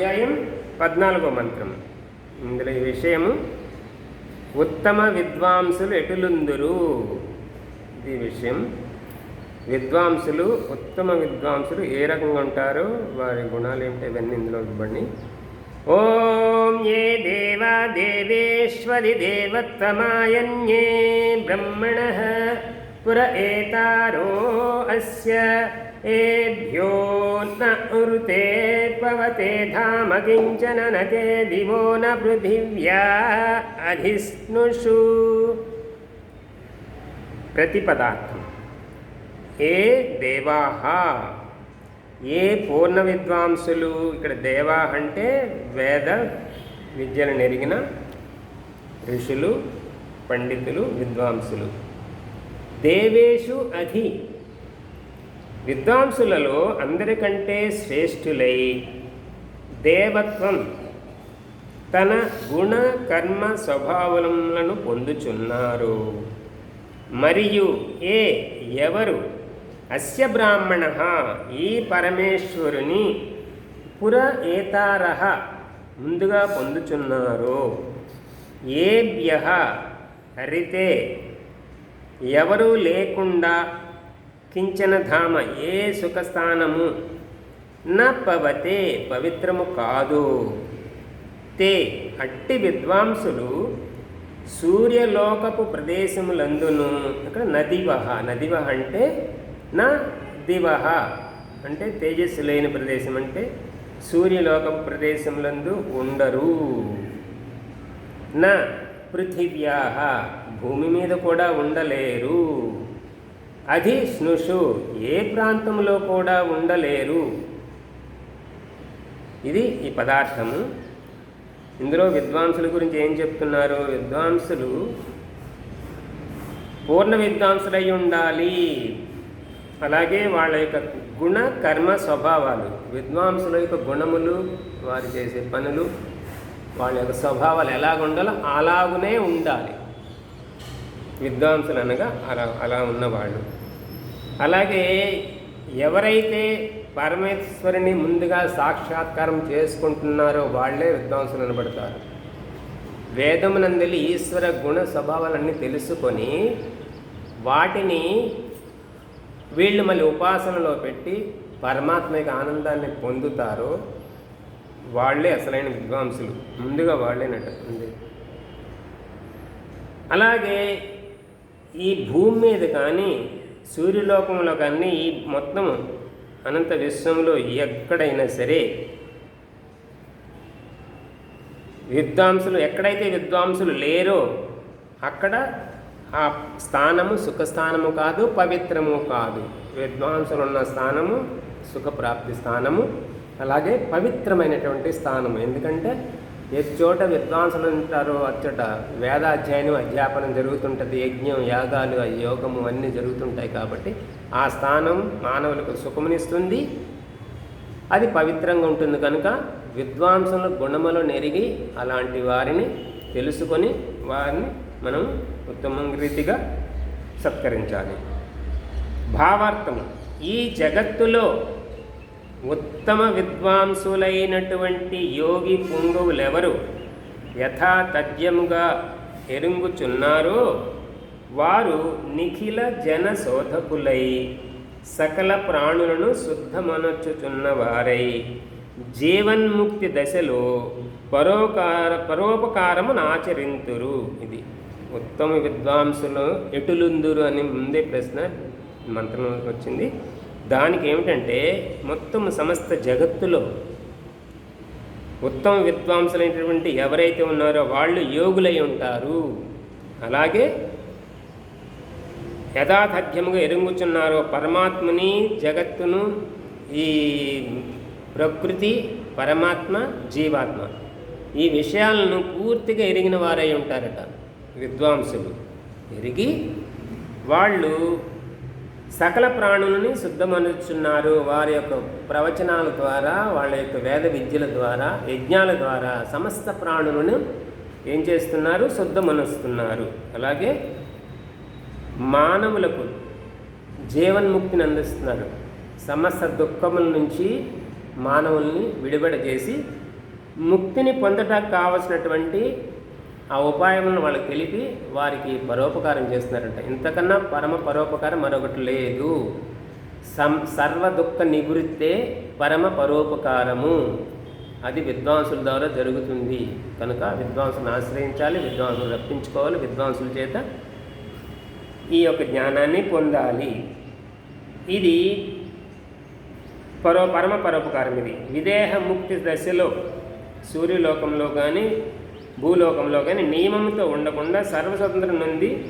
అధ్యాయం పద్నాలుగో మంత్రం. ఇందులో ఈ విషయము ఉత్తమ విద్వాంసులు ఎటులుందురు? ఇది విషయం. విద్వాంసులు ఉత్తమ విద్వాంసులు ఏ రకంగా ఉంటారు వారి గుణాలు ఏమిటి ఇవన్నీ ఇందులో ఇవ్వండి ఓం ఏ దేవా దేవేశ్వరి దేవత్తమాయన్యే బ్రహ్మణ పుర ఏతారో అస్య ఏభ్యో న ఉరుతే పవతే ధామ కించన దివో న పృథివ్యా అధిష్ణుషు ప్రతిపదార్థం ఏ దేవాహ ఏ పూర్ణ విద్వాంసులు ఇక్కడ దేవా అంటే వేద విద్యను నెరిగిన ఋషులు పండితులు విద్వాంసులు. దేవేషు అధి విద్వాంసులలో అందరికంటే శ్రేష్ఠులై దేవత్వం తన గుణ కర్మ స్వభావములను పొందుచున్నారు. మరియు ఏ ఎవరు అస్య బ్రాహ్మణ ఈ పరమేశ్వరుని పుర ఏతార ముందుగా పొందుచున్నారు? ఏభ్య హరితే ఎవరూ లేకుండా కించన ధామ ఏ సుఖస్థానము? న పవతే పవిత్రము కాదు. తే అట్టి విద్వాంసులు సూర్యలోకపు ప్రదేశములందును ఇక్కడ నదివహ నదివహ అంటే నా దివహ అంటే తేజస్సు లేని ప్రదేశం అంటే సూర్యలోకపు ప్రదేశములందు ఉండరు. నా పృథివ్యాహ భూమి మీద కూడా ఉండలేరు. అధిష్ణుషు ఏ ప్రాంతంలో కూడా ఉండలేరు. ఇది ఈ పదార్థము. ఇందులో విద్వాంసుల గురించి ఏం చెప్తున్నారు? విద్వాంసులు పూర్ణ విద్వాంసులై ఉండాలి. అలాగే వాళ్ళ యొక్క గుణ కర్మ స్వభావాలు విద్వాంసుల యొక్క గుణములు వారు చేసే పనులు వాళ్ళ యొక్క స్వభావాలు ఎలాగుండాలో అలాగునే ఉండాలి. విద్వాంసులు అనగా అలా అలా ఉన్నవాళ్ళు. అలాగే ఎవరైతే పరమేశ్వరుని ముందుగా సాక్షాత్కారం చేసుకుంటున్నారో వాళ్ళే విద్వాంసులు అనబడతారు. వేదమునందలి ఈశ్వర గుణ స్వభావాలన్నీ తెలుసుకొని వాటిని వీళ్ళు మళ్ళీ ఉపాసనలో పెట్టి పరమాత్మ ఆనందాన్ని పొందుతారో వాళ్ళే అసలైన విద్వాంసులు. ముందుగా వాళ్ళేనట ఉంది అలాగే ఈ భూమి మీద కానీ సూర్యలోకంలో కానీ ఈ మొత్తం అనంత విశ్వంలో ఎక్కడైనా సరే విద్వాంసులు ఎక్కడైతే విద్వాంసులు లేరో అక్కడ ఆ స్థానము సుఖస్థానము కాదు పవిత్రము కాదు. విద్వాంసులు ఉన్న స్థానము సుఖప్రాప్తి స్థానము అలాగే పవిత్రమైనటువంటి స్థానము. ఎందుకంటే ఏ చోట విద్వాంసులు ఉంటారో అచ్చట వేదాధ్యయనం అధ్యాపనం జరుగుతుంటుంది యజ్ఞం యాగాలు ఆ యోగము అన్నీ జరుగుతుంటాయి కాబట్టి ఆ స్థానం మానవులకు సుఖమునిస్తుంది. అది పవిత్రంగా ఉంటుంది కనుక విద్వాంసుల గుణములు నెరిగి అలాంటి వారిని తెలుసుకొని వారిని మనం ఉత్తమ రీతిగా సత్కరించాలి. భావార్థము ఈ జగత్తులో ఉత్తమ విద్వాంసులైనటువంటి యోగి పుంగవులెవరు యథాతథ్యముగా ఎరుంగుచున్నారో. వారు నిఖిల జన శోధకులై సకల ప్రాణులను శుద్ధమనొచ్చుచున్నవారై. జీవన్ముక్తి దశలో పరోకార పరోపకారమును ఆచరింతురు. ఇది ఉత్తమ విద్వాంసులు ఎటులుందురు అని ముందే ప్రశ్న మంత్రం వచ్చింది. దానికి ఏమిటంటే మొత్తం సమస్త జగత్తులో ఉత్తమ విద్వాంసులైనటువంటి ఎవరైతే ఉన్నారో వాళ్ళు యోగులై ఉంటారు. అలాగే యథాతథ్యముగా ఎరుగుచున్నారో పరమాత్మని జగత్తును ఈ ప్రకృతి పరమాత్మ జీవాత్మ. ఈ విషయాలను పూర్తిగా ఎరిగిన వారై ఉంటారట విద్వాంసులు. ఎరిగి వాళ్ళు సకల ప్రాణులని శుద్ధమనుచున్నారు. వారి యొక్క ప్రవచనాల ద్వారా వాళ్ళ యొక్క వేద విద్యల ద్వారా యజ్ఞాల ద్వారా సమస్త ప్రాణులను ఏం చేస్తున్నారు? శుద్ధమనుస్తున్నారు. అలాగే మానవులకు జీవన్ముక్తిని అందిస్తున్నారు. సమస్త దుఃఖముల నుంచి మానవుల్ని విడుదల చేసి ముక్తిని పొందటానికి కావలసినటువంటి ఆ ఉపాయములను వాళ్ళకి తెలిపి వారికి పరోపకారం చేస్తున్నారంట. ఇంతకన్నా పరమ పరోపకారం మరొకటి లేదు. సం సర్వ దుఃఖ నివృత్తే పరమ పరోపకారము. అది విద్వాంసుల ద్వారా జరుగుతుంది. కనుక విద్వాంసులను ఆశ్రయించాలి విద్వాంసులు రప్పించుకోవాలి విద్వాంసుల చేత ఈ యొక్క జ్ఞానాన్ని పొందాలి. ఇది పరో పరమ పరోపకారం ఇది. విదేహ ముక్తి దశలో సూర్యలోకంలో కానీ భూలోకంలో కానీ నియమంతో ఉండకుండా సర్వస్వతంత్రం నుండి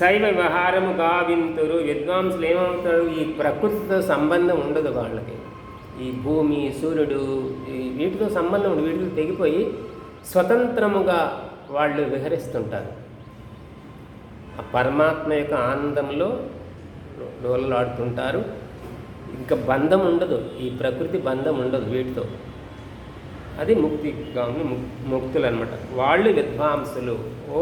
శైవ వ్యవహారము గావింతురు విద్వాంసులు ఏమవుతారు? ఈ ప్రకృతితో సంబంధం ఉండదు వాళ్ళకి. ఈ భూమి సూర్యుడు వీటితో సంబంధం ఉండదు. వీటితో తెగిపోయి స్వతంత్రముగా వాళ్ళు విహరిస్తుంటారు. ఆ పరమాత్మ యొక్క ఆనందంలో డోలలాడుతుంటారు. ఇంకా బంధం ఉండదు. ఈ ప్రకృతి బంధం ఉండదు వీటితో. అది ముక్తి ముక్తులు అనమాట వాళ్ళు విద్వాంసులు. ఓ